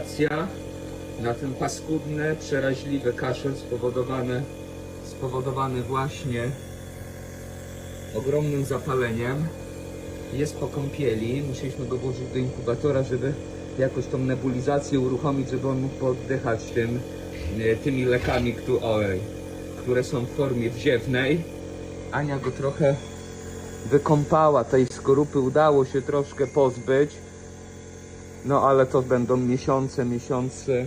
reakcja na ten paskudny, przeraźliwy kaszel spowodowany, spowodowany właśnie ogromnym zapaleniem. Jest po kąpieli, musieliśmy go włożyć do inkubatora, żeby jakoś tą nebulizację uruchomić, żeby on mógł poddychać tym, e, tymi lekami, które są w formie wziewnej. Ania go trochę wykąpała, tej skorupy udało się troszkę pozbyć. No ale to będą miesiące, miesiące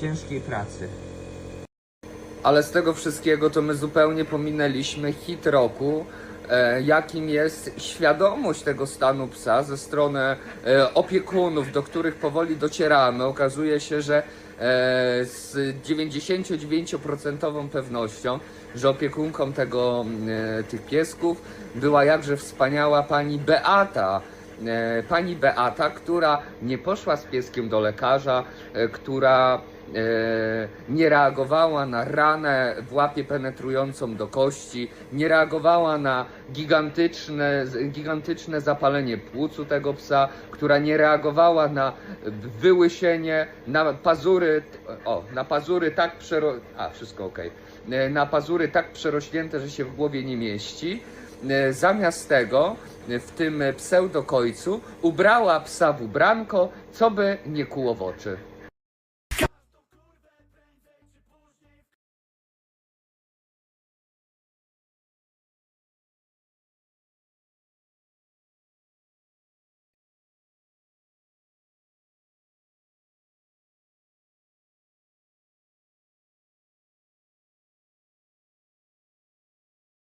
ciężkiej pracy. Ale z tego wszystkiego to my zupełnie pominęliśmy hit roku, e, jakim jest świadomość tego stanu psa ze strony e, opiekunów, do których powoli docieramy. Okazuje się, że e, z 99% pewnością, że opiekunką tego, tych piesków była jakże wspaniała pani Beata. E, Pani Beata, która nie poszła z pieskiem do lekarza, e, która e, nie reagowała na ranę w łapie penetrującą do kości, nie reagowała na gigantyczne, gigantyczne zapalenie płucu tego psa, która nie reagowała na wyłysienie, na pazury, o, na pazury tak przero... a, wszystko ok, na pazury tak przerośnięte, że się w głowie nie mieści. E, Zamiast tego e, w tym pseudokojcu ubrała psa w ubranko, co by nie kuło w oczy.